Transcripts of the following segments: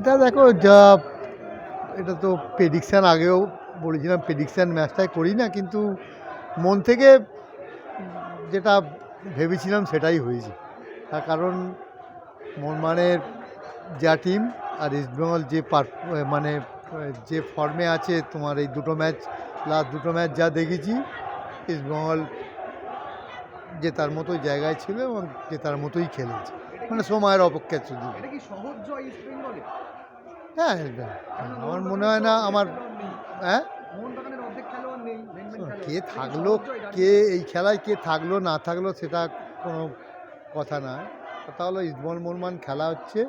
এটা দেখো, যা, এটা তো প্রেডিকশান আগেও বলেছিলাম প্রেডিকশান ম্যাচটাই করি না, কিন্তু মন থেকে যেটা ভেবেছিলাম সেটাই হয়েছে। তার কারণ মনমানের যা টিম আর ইস্টবেঙ্গল যে পার মানে যে ফর্মে আছে, তোমার এই দুটো ম্যাচ লাস্ট দুটো ম্যাচ যা দেখেছি ইস্টবেঙ্গল যে তার মতো জায়গায় ছিল এবং যে তার মতোই খেলেছে। মানে সময়ের অপেক্ষা শুধু। হ্যাঁ আমার মনে হয় না আমার হ্যাঁ। কে থাকল কে এই খেলায় কে থাকল না থাকল সেটা কোনো কথা না। কথা হলো ইসবল মোরমান খেলা হচ্ছে।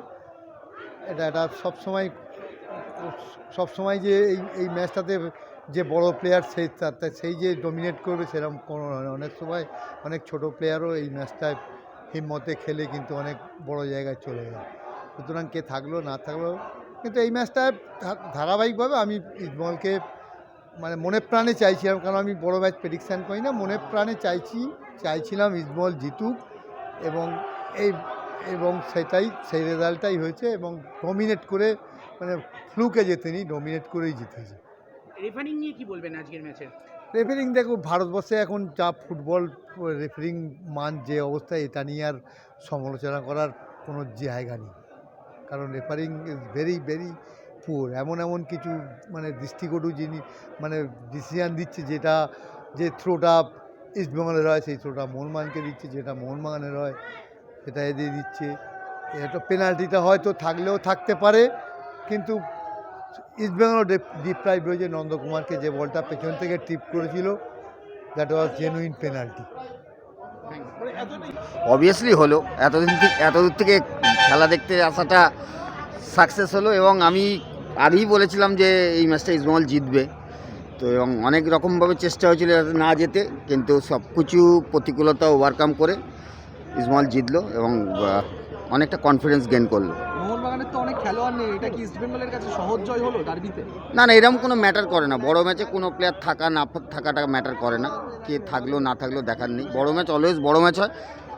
এটা এটা সবসময় সবসময় যে এই এই ম্যাচটাতে যে বড় প্লেয়ার সেই সেই যে ডমিনেট করবে সেরকম কোনো অনেক সময় অনেক ছোট প্লেয়ারও এই ম্যাচটায় হিম্মতে খেলে কিন্তু অনেক বড় জায়গায় চলে যায়। সুতরাং কে থাকল, না থাকল, কিন্তু এই ম্যাচটায় ধা- ধারাবাহিকভাবে আমি ইসবলকে মানে মনে প্রাণে চাইছিলাম, কারণ আমি বড় ম্যাচ প্রেডিকশান করি না, মনে প্রাণে চাইছি, চাইছিলাম ইসবল জিতুক এবং এই, এবং সেটাই, সেই রেজাল্টটাই হয়েছে এবং ডমিনেট করে মানে ফ্লুকে জেতেনি ডমিনেট করেই জিতেছে। রেফারিং নিয়ে কি বলবেন আজকের ম্যাচে? রেফারিং দেখো, ভারতবর্ষে এখন যা ফুটবল রেফারিং মান যে অবস্থায় এটা নিয়ে আর সমালোচনা করার কোনো জায়গা নেই। কারণ refereeing is very very poor এমন এমন কিছু মানে দৃষ্টিকটু যিনি মানে ডিসিশান দিচ্ছে যেটা, যে থ্রোটা ইস্টবেঙ্গলের হয়, সেই থ্রোটা মোহনবাগানকে দিচ্ছে, যেটা মোহনবাগানের হয় সেটা এদের দিচ্ছে। এটা পেনাল্টিটা হয়তো থাকলেও থাকতে পারে, কিন্তু ইস্টবেঙ্গল ডিপ্রাইভ হয়েছে নন্দকুমারকে যে বলটা পেছন থেকে টিপ করেছিল that was genuine penalty obviously হলো। এতদিন থেকে এতদূর থেকে খেলা দেখতে আসাটা সাকসেস হলো এবং আমি আগেই বলেছিলাম যে এই ম্যাচটা ইস্টবেঙ্গল জিতবে। তো এবং অনেক রকমভাবে চেষ্টা হয়েছিল যাতে না যেতে, কিন্তু সব কিছু প্রতিকূলতা ওভারকাম করে ইস্টবেঙ্গল জিতলো এবং অনেকটা কনফিডেন্স গেইন করল। মোহনবাগানের তো অনেক খেলোয়াড় নেই। এটা কি ইস্ট বেঙ্গলের কাছে সহজ জয় হলো ডার্বিতে না না এরকম কোনো ম্যাটার করে না। বড় ম্যাচে কোনো প্লেয়ার থাকা না থাকাটা ম্যাটার করে না। কে থাকল না থাকল দেখার নেই। বড় ম্যাচ অলওয়েজ বড় ম্যাচ হয়।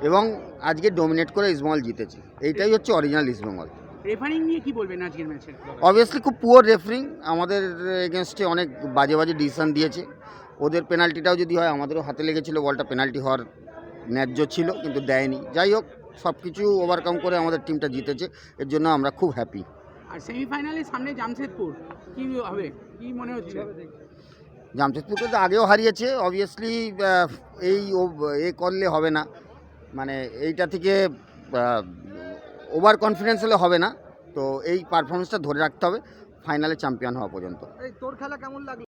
এবং আজকে ডোমিনেট করে ইস্টবেঙ্গল জিতেছে। এইটাই হচ্ছে অরিজিনাল ইস্টবেঙ্গল রেফারিং নিয়ে কি বলবেন আজকের ম্যাচে অবভিয়াসলি খুব পুয়ার রেফারিং আমাদের এগেনস্টে অনেক বাজে বাজে ডিসিশন দিয়েছে। ওদের পেনাল্টিটাও যদি হয় আমাদেরও হাতে লেগেছিল। বলটা পেনাল্টি হওয়ার ন্যায্য ছিল কিন্তু দেয়নি। যাই হোক সব কিছু ওভারকাম করে আমাদের টিমটা জিতেছে এর জন্য আমরা খুব হ্যাপি আর সেমিফাইনালে সামনে জামশেদপুর কি হবে? কি মনে হচ্ছে? জামশেদপুরকে তো আগেও হারিয়েছে অবভিয়াসলি এই ও- এ করলে হবে না। মানে এইটা থেকে ওভার কনফিডেন্স হলে হবে না। তো এই পারফরমেন্সটা ধরে রাখতে হবে ফাইনালে চ্যাম্পিয়ন হওয়া পর্যন্ত। তোর খেলা কেমন লাগল?